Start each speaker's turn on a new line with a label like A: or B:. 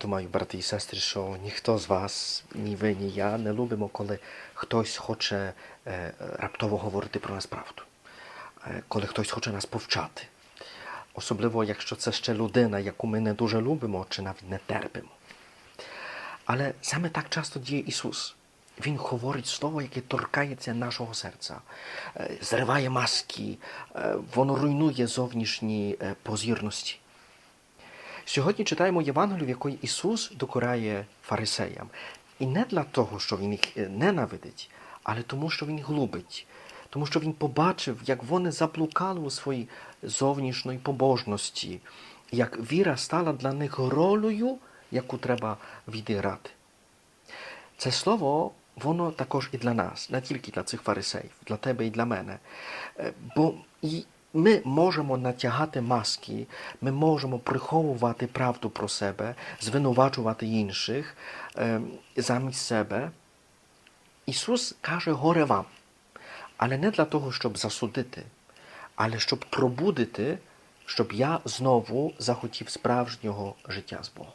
A: Думаю, брати і сестри, що ніхто з вас, ні ви, ні я не любимо, коли хтось хоче раптово говорити про нас правду, коли хтось хоче нас повчати. Особливо, якщо це ще людина, яку ми не дуже любимо чи навіть не терпимо. Але саме так часто діє Ісус. Він говорить слово, яке торкається нашого серця, зриває маски, воно руйнує зовнішні позірності. Сьогодні читаємо Євангелію, в якої Ісус докоряє фарисеям. І не для того, що Він їх е, ненавидить, але тому, що Він їх любить. Тому що Він побачив, як вони заблукали у своїй зовнішньої побожності, як віра стала для них ролею, яку треба відіграти. Це слово, воно також і для нас, не тільки для цих фарисеїв, для тебе і для мене. Е, Бо ми можемо натягати маски, ми можемо приховувати правду про себе, звинувачувати інших е, замість себе. Ісус каже горе вам, але не для того, щоб засудити, але щоб пробудити, щоб я знову захотів справжнього життя з Богом.